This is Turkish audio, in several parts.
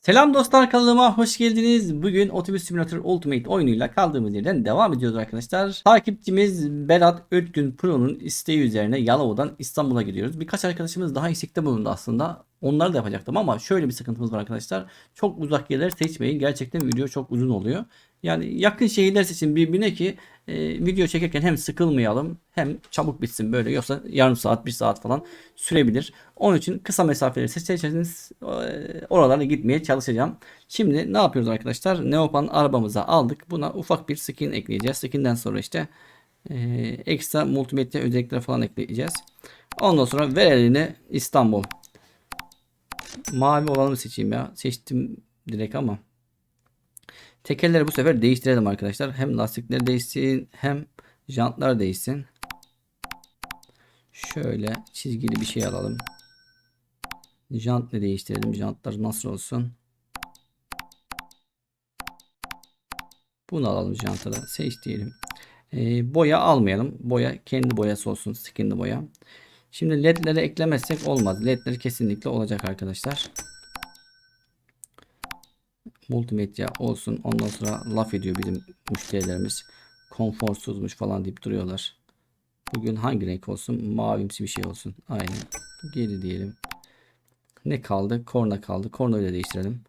Selam dostlar kanalıma hoş geldiniz. Bugün Otobüs Simulator Ultimate oyunuyla kaldığımız yerden devam ediyoruz arkadaşlar. Takipçimiz Berat Ötgün Pro'nun isteği üzerine Yalova'dan İstanbul'a gidiyoruz. Birkaç arkadaşımız daha istekte bulundu aslında. Onları da yapacaktım ama şöyle bir sıkıntımız var arkadaşlar. Çok uzak yerler seçmeyin. Gerçekten video çok uzun oluyor. Yani yakın şehirler seçin birbirine ki e, video çekerken hem sıkılmayalım hem çabuk bitsin böyle yoksa yarım saat bir saat falan sürebilir. Onun için kısa mesafeleri seçerseniz e, oralara gitmeye çalışacağım. Şimdi ne yapıyoruz arkadaşlar? Neopan arabamıza aldık. Buna ufak bir skin ekleyeceğiz. Skinden sonra işte e, ekstra multimedya özellikleri falan ekleyeceğiz. Ondan sonra ver elini İstanbul. Mavi olanı seçeyim ya. Seçtim direkt ama. Tekerleri bu sefer değiştirelim arkadaşlar. Hem lastikler değişsin hem jantlar değişsin. Şöyle çizgili bir şey alalım. Jant ne değiştirelim? Jantlar nasıl olsun? Bunu alalım jantı. Seç diyelim. Ee, boya almayalım. Boya kendi boyası olsun. Skinli boya. Şimdi ledleri eklemezsek olmaz. Ledleri kesinlikle olacak arkadaşlar multimedya olsun. Ondan sonra laf ediyor bizim müşterilerimiz. Konforsuzmuş falan deyip duruyorlar. Bugün hangi renk olsun? Mavimsi bir şey olsun. Aynen. Geri diyelim. Ne kaldı? Korna kaldı. Kornayı da değiştirelim.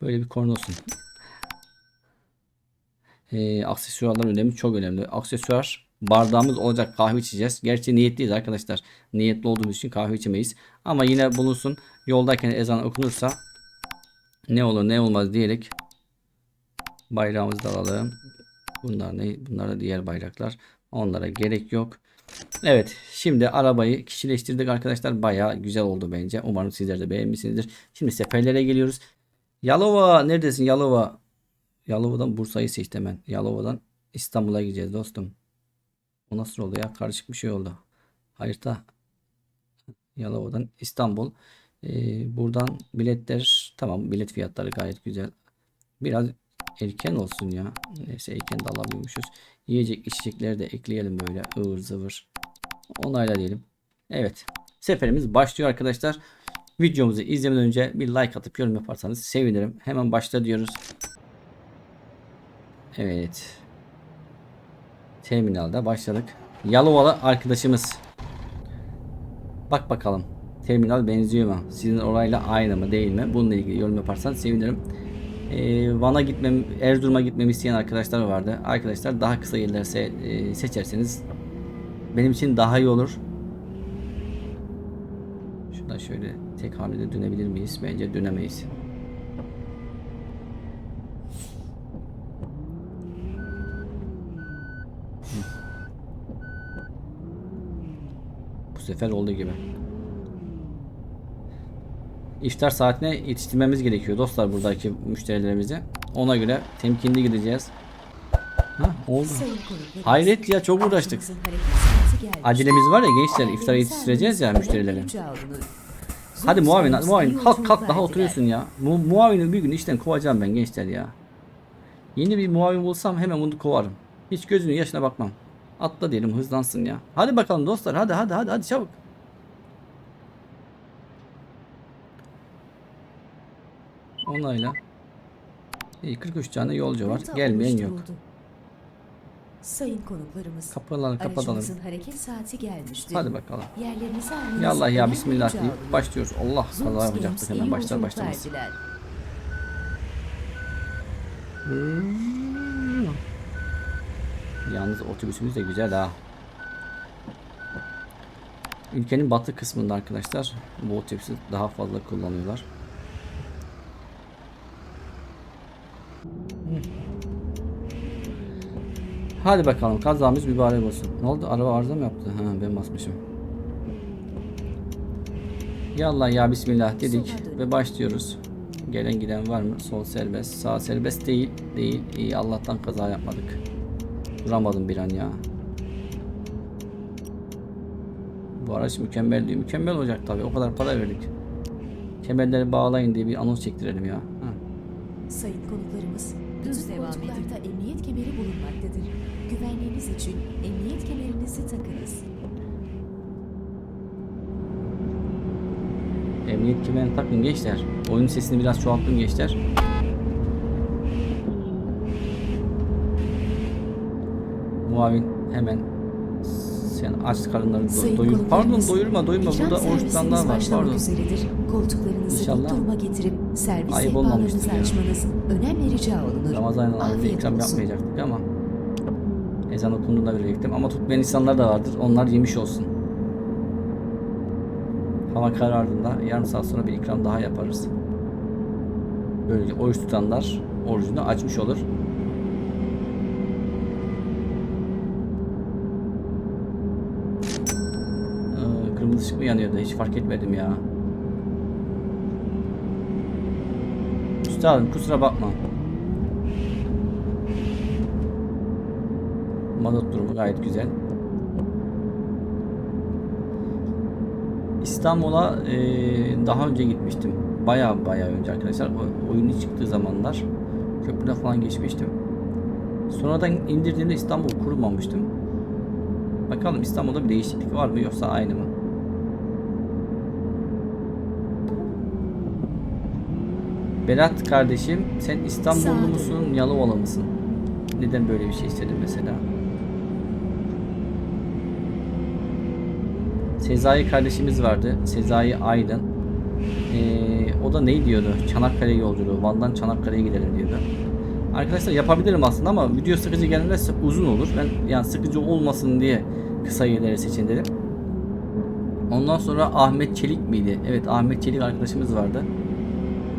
Böyle bir korna olsun. Ee, aksesuarların önemi çok önemli. Aksesuar bardağımız olacak kahve içeceğiz. Gerçi niyetliyiz arkadaşlar. Niyetli olduğumuz için kahve içemeyiz. Ama yine bulunsun. Yoldayken ezan okunursa ne olur ne olmaz diyerek bayrağımızı da alalım. Bunlar ne? Bunlar da diğer bayraklar. Onlara gerek yok. Evet şimdi arabayı kişileştirdik arkadaşlar. Baya güzel oldu bence. Umarım sizler de beğenmişsinizdir. Şimdi seferlere geliyoruz. Yalova neredesin Yalova? Yalova'dan Bursa'yı seçtim ben. Yalova'dan İstanbul'a gideceğiz dostum. O nasıl oldu ya? Karışık bir şey oldu. Harita Yalova'dan İstanbul. Ee, buradan biletler tamam bilet fiyatları gayet güzel. Biraz erken olsun ya. Neyse erken de alabiliyormuşuz. Yiyecek içecekleri de ekleyelim böyle ıvır zıvır. Onayla diyelim. Evet. Seferimiz başlıyor arkadaşlar. Videomuzu izlemeden önce bir like atıp yorum yaparsanız sevinirim. Hemen başla diyoruz. Evet. Terminalde başladık. Yalovalı arkadaşımız. Bak bakalım. Terminal benziyor mu? Sizin orayla aynı mı değil mi? Bununla ilgili yorum yaparsan sevinirim. Ee, Van'a gitmem, Erzurum'a gitmemi isteyen arkadaşlar vardı. Arkadaşlar daha kısa yerler se- e, seçerseniz benim için daha iyi olur. Şuradan şöyle tek hamlede dönebilir miyiz? Bence dönemeyiz. Sefer olduğu gibi. İftar saatine yetiştirmemiz gerekiyor dostlar buradaki müşterilerimizi. Ona göre temkinli gideceğiz. Ha, oldu. Hayret ya çok uğraştık. Acelemiz var ya gençler iftara yetiştireceğiz ya müşterileri. Hadi muavin, muavin kalk kalk daha oturuyorsun ya. Mu muavini bir gün işten kovacağım ben gençler ya. Yeni bir muavin bulsam hemen bunu kovarım. Hiç gözünün yaşına bakmam. Atla diyelim hızlansın ya. Hadi bakalım dostlar hadi hadi hadi hadi çabuk. Onayla. İyi 43 tane yolcu var. Gelmeyen yok. Sayın konuklarımız. Kapılarını kapatalım. Hareket saati gelmiştir. Hadi bakalım. Yerlerinizi ya önemli bismillah deyip başlıyoruz. Allah kaza yapacaktık hemen başlar başlamaz. diler. Yalnız otobüsümüz de güzel ha. Ülkenin batı kısmında arkadaşlar bu otobüsü daha fazla kullanıyorlar. Hadi bakalım kazamız mübarek olsun. Ne oldu? Araba arıza mı yaptı? Ha ben basmışım. Yallah ya bismillah dedik ve başlıyoruz. Gelen giden var mı? Sol serbest, sağ serbest değil. Değil. İyi Allah'tan kaza yapmadık. Duramadım bir an ya. Bu araç mükemmel diyor. Mükemmel olacak tabi. O kadar para verdik. Kemerleri bağlayın diye bir anons çektirelim ya. Ha. Sayın konuklarımız, düz devam koltuklarda emniyet kemeri bulunmaktadır. Güvenliğiniz için emniyet kemerinizi takınız. Emniyet kemerini takın gençler. Oyun sesini biraz çoğalttım gençler. Muavin hemen sen aç karınları do- doyur. Pardon doyurma doyurma. Burada oruç tutanlar var. Pardon. üzeredir. Koltuklarınızı İnşallah duruma getirip servis ayıp olmamıştır ya. açmanız önemli rica olunur. Ramazan ayında ikram olsun. yapmayacaktık ama ezan okunduğunda verecektim ama tutmayan insanlar da vardır. Onlar yemiş olsun. Hava karardığında yarım saat sonra bir ikram daha yaparız. Böylece oruç tutanlar orucunu açmış olur. Ee, Kırmızı ışık mı yanıyordu? Hiç fark etmedim ya. Üstadım kusura bakma. Mazot durumu gayet güzel. İstanbul'a eee, daha önce gitmiştim. Baya baya önce arkadaşlar. O, oyun ilk çıktığı zamanlar köprüde falan geçmiştim. Sonradan indirdiğimde İstanbul kurmamıştım. Bakalım İstanbul'da bir değişiklik var mı yoksa aynı mı? Berat kardeşim sen İstanbullu musun Yalova'lı mısın? Neden böyle bir şey istedin mesela? Sezai kardeşimiz vardı. Sezai Aydın. Ee, o da ne diyordu? Çanakkale yolculuğu. Van'dan Çanakkale'ye gidelim diyordu. Arkadaşlar yapabilirim aslında ama video sıkıcı gelmezse uzun olur. Ben yani sıkıcı olmasın diye kısa yerleri seçin dedim. Ondan sonra Ahmet Çelik miydi? Evet Ahmet Çelik arkadaşımız vardı.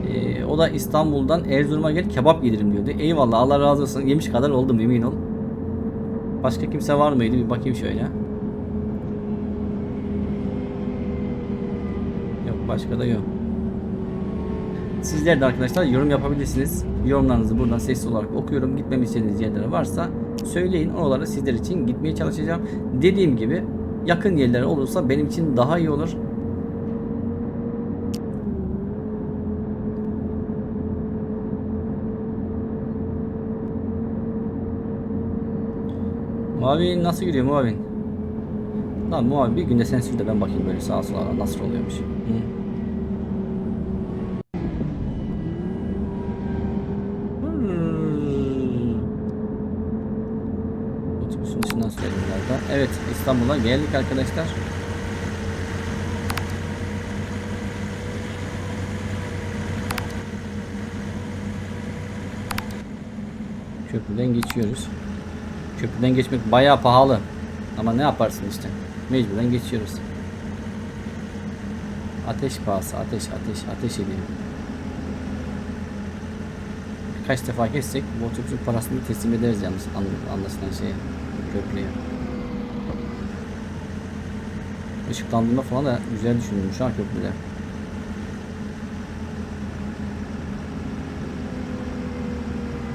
Ee, o da İstanbul'dan Erzurum'a gel kebap yedirim diyordu. Eyvallah Allah razı olsun. Yemiş kadar oldum emin ol. Başka kimse var mıydı? Bir bakayım şöyle. Yok başka da yok. Sizler de arkadaşlar yorum yapabilirsiniz. Yorumlarınızı buradan sesli olarak okuyorum. Gitmemi istediğiniz yerlere varsa söyleyin. Oralara sizler için gitmeye çalışacağım. Dediğim gibi yakın yerler olursa benim için daha iyi olur. Muavin nasıl gidiyor Muavin? Lan Muavin bir günde sen sür de ben bakayım böyle sağa sola nasıl oluyormuş. Hı? Hmm. Otobüsün dışından sürelim. Evet İstanbul'a geldik arkadaşlar. Köprüden geçiyoruz. Köprüden geçmek bayağı pahalı. Ama ne yaparsın işte. Mecburen geçiyoruz. Ateş pahası, ateş, ateş, ateş ediyor. Birkaç defa geçsek bu otobüsün parasını teslim ederiz yalnız anla- anlaşılan şeye, köprüye. Işıklandırma falan da güzel düşünülmüş ha köprüde.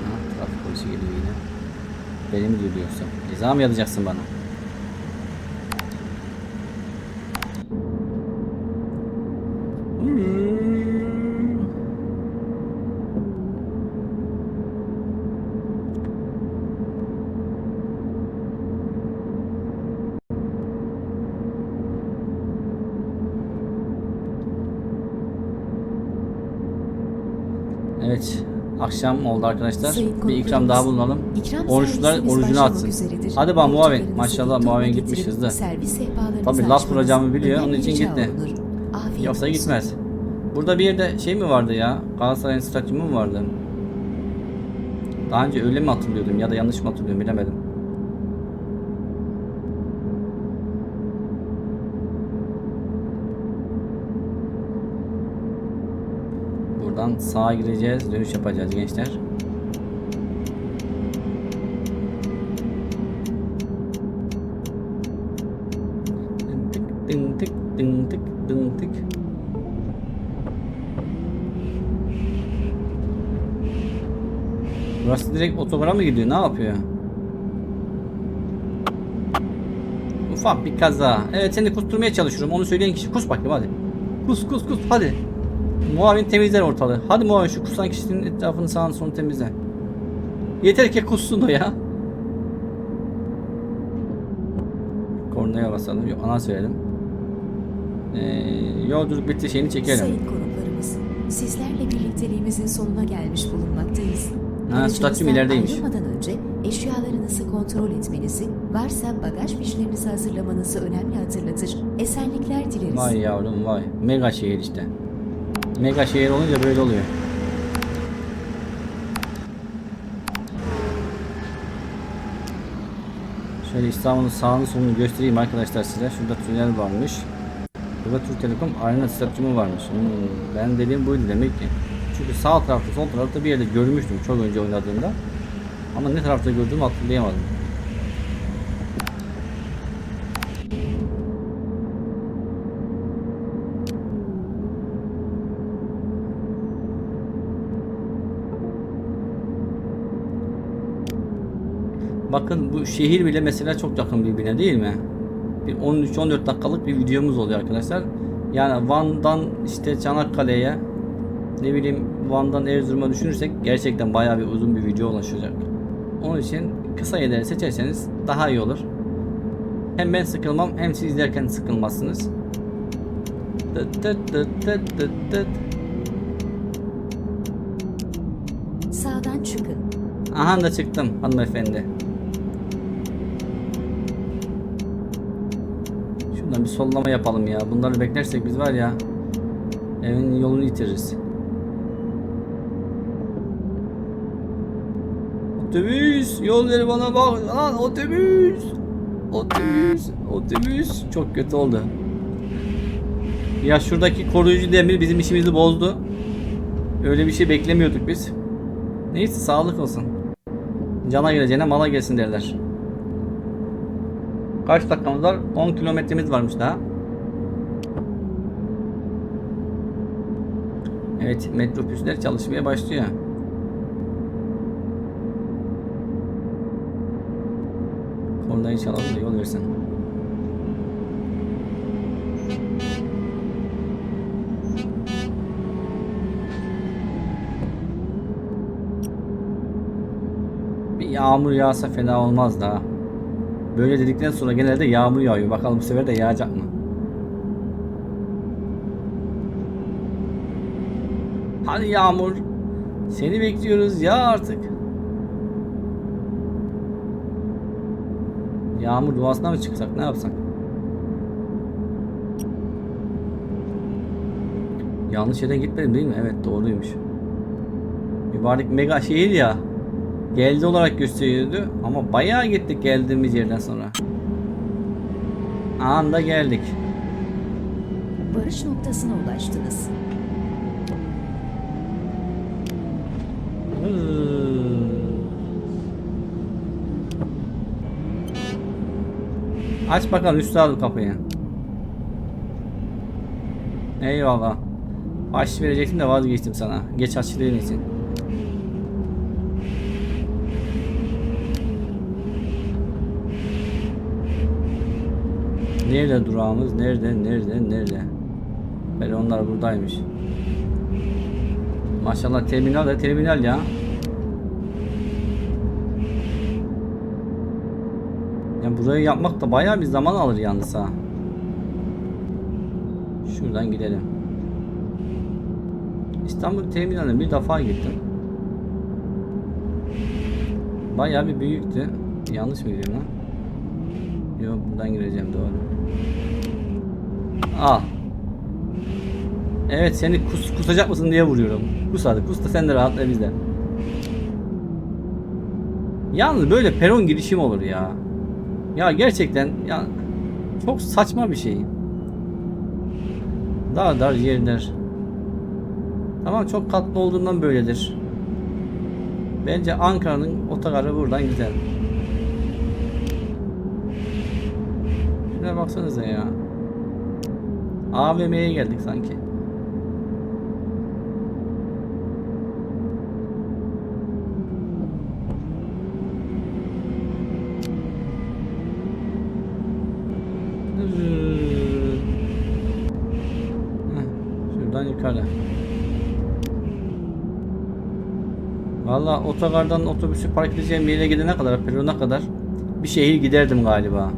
Ha, trafik polisi geliyor yine. Beni mi yoksa? Ceza mı yazacaksın bana? Evet. Akşam oldu arkadaşlar. Bir ikram daha bulunalım. Oruçlular orucunu atsın. Hadi bak Muavin. Maşallah Muavin gitmiş hızlı. Tabii laf açmanız vuracağımı biliyor, onun için gitti. Yoksa gitmez. Burada bir yerde şey mi vardı ya? Galatasaray'ın stadyumu mu vardı? Daha önce öyle mi hatırlıyordum ya da yanlış mı hatırlıyorum bilemedim. Buradan sağa gireceğiz, dönüş yapacağız gençler. Dın tık, dın tık, dın tık. Burası direkt otobara mı gidiyor? Ne yapıyor? Ufak bir kaza. Evet seni kusturmaya çalışıyorum. Onu söyleyen kişi kus bakayım hadi. Kus kus kus hadi. Muavin temizler ortalığı. Hadi muavin şu kusan kişinin etrafını sağını solunu temizle. Yeter ki kussun o ya. Kornaya basalım. Yok ana söyledim. Ee, yolculuk bitti şeyini çekelim. Sayın konuklarımız, sizlerle birlikteliğimizin sonuna gelmiş bulunmaktayız. Ha, stadyum ilerideymiş. Ayrılmadan önce eşyalarınızı kontrol etmenizi, varsa bagaj fişlerinizi hazırlamanızı önemli hatırlatır. Esenlikler dileriz. Vay yavrum vay. Mega şehir işte. Mega şehir olunca böyle oluyor. Şöyle İstanbul'un sağını solunu göstereyim arkadaşlar size. Şurada tünel varmış. Burada Türk Telekom arena stadyumu varmış. Hmm, ben dediğim buydu demek ki. Çünkü sağ tarafta sol tarafta bir yerde görmüştüm çok önce oynadığımda. Ama ne tarafta gördüğümü hatırlayamadım. Bakın bu şehir bile mesela çok yakın birbirine değil mi? Bir 13-14 dakikalık bir videomuz oluyor arkadaşlar. Yani Van'dan işte Çanakkale'ye ne bileyim Van'dan Erzurum'a düşünürsek gerçekten bayağı bir uzun bir video ulaşacak. Onun için kısa yerleri seçerseniz daha iyi olur. Hem ben sıkılmam hem siz izlerken sıkılmazsınız. Tıt tıt tıt tıt tıt tıt. Sağdan çıkın. Aha da çıktım hanımefendi. Şuradan bir sollama yapalım ya. Bunları beklersek biz var ya evin yolunu yitiririz. Otobüs yol ver bana bak lan otobüs. Otobüs otobüs çok kötü oldu. Ya şuradaki koruyucu demir bizim işimizi bozdu. Öyle bir şey beklemiyorduk biz. Neyse sağlık olsun. Cana geleceğine mala gelsin derler. Kaç dakikamız var? 10 kilometremiz varmış daha. Evet metrobüsler çalışmaya başlıyor. Kornayı çalalım da yol versin. Bir yağmur yağsa fena olmaz da. Böyle dedikten sonra genelde yağmur yağıyor. Bakalım bu sefer de yağacak mı? Hadi yağmur. Seni bekliyoruz ya artık. Yağmur duasına mı çıksak ne yapsak? Yanlış yerden gitmedim değil mi? Evet doğruymuş. Mübarek mega şehir ya. Geldi olarak gösteriyordu ama bayağı gittik geldiğimiz yerden sonra. Anda geldik. Varış noktasına ulaştınız. Aç bakalım al kapıyı. Eyvallah. Baş verecektim de vazgeçtim sana. Geç açılığın için. Nerede durağımız? Nerede? Nerede? Nerede? Böyle onlar buradaymış. Maşallah terminal de terminal ya. Ya burayı yapmak da bayağı bir zaman alır yalnız ha. Şuradan gidelim. İstanbul terminaline bir defa gittim. Bayağı bir büyüktü. Yanlış mı gidiyorum lan? Yok buradan gireceğim doğru. Al. Evet seni kus, kusacak mısın diye vuruyorum. Kus hadi kus da sen de rahatla biz de. Yalnız böyle peron girişim olur ya. Ya gerçekten ya çok saçma bir şey. Dar dar yerler. Tamam çok katlı olduğundan böyledir. Bence Ankara'nın otogarı buradan güzel. Baksanıza ya. AVM'ye geldik sanki. Şuradan yukarı. Valla otogardan otobüsü park edeceğim yere gidene kadar, perona kadar bir şehir giderdim galiba.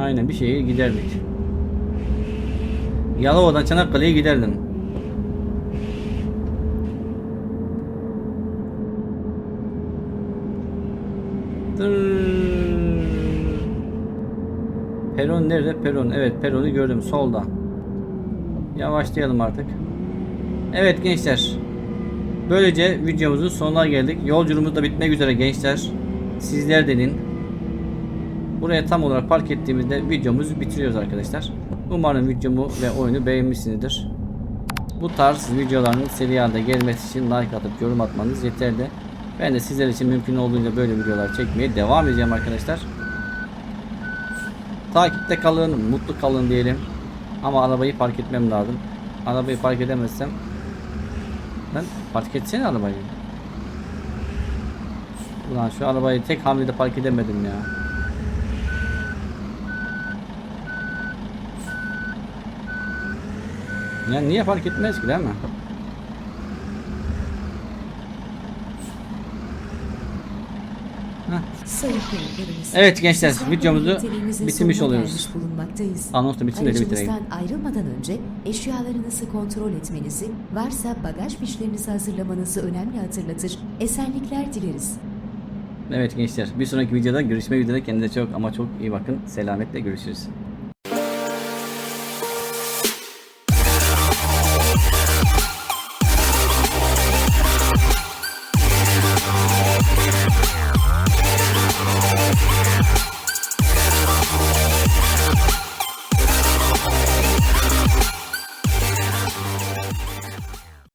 Aynen bir şeye giderdik. Yalova'dan Çanakkale'ye giderdim. Peron nerede? Peron. Evet Peron'u gördüm solda. Yavaşlayalım artık. Evet gençler. Böylece videomuzun sonuna geldik. Yolculuğumuz da bitmek üzere gençler. Sizler denin. Buraya tam olarak park ettiğimizde videomuzu bitiriyoruz arkadaşlar. Umarım videomu ve oyunu beğenmişsinizdir. Bu tarz videoların seri halde gelmesi için like atıp yorum atmanız yeterli. Ben de sizler için mümkün olduğunca böyle videolar çekmeye devam edeceğim arkadaşlar. Takipte kalın, mutlu kalın diyelim. Ama arabayı park etmem lazım. Arabayı park edemezsem ben park etsene arabayı. Ulan şu arabayı tek hamlede park edemedim ya. Ya niye fark etmez ki değil mi? Evet gençler, videomuzu bitirmiş oluyoruz. Anons da öyle bitireyim. Ayrılmadan önce eşyalarınızı kontrol etmenizi, varsa bagaj fişlerinizi hazırlamanızı önemli hatırlatır. Esenlikler dileriz. Evet gençler bir sonraki videoda görüşmek üzere kendinize çok ama çok iyi bakın. Selametle görüşürüz.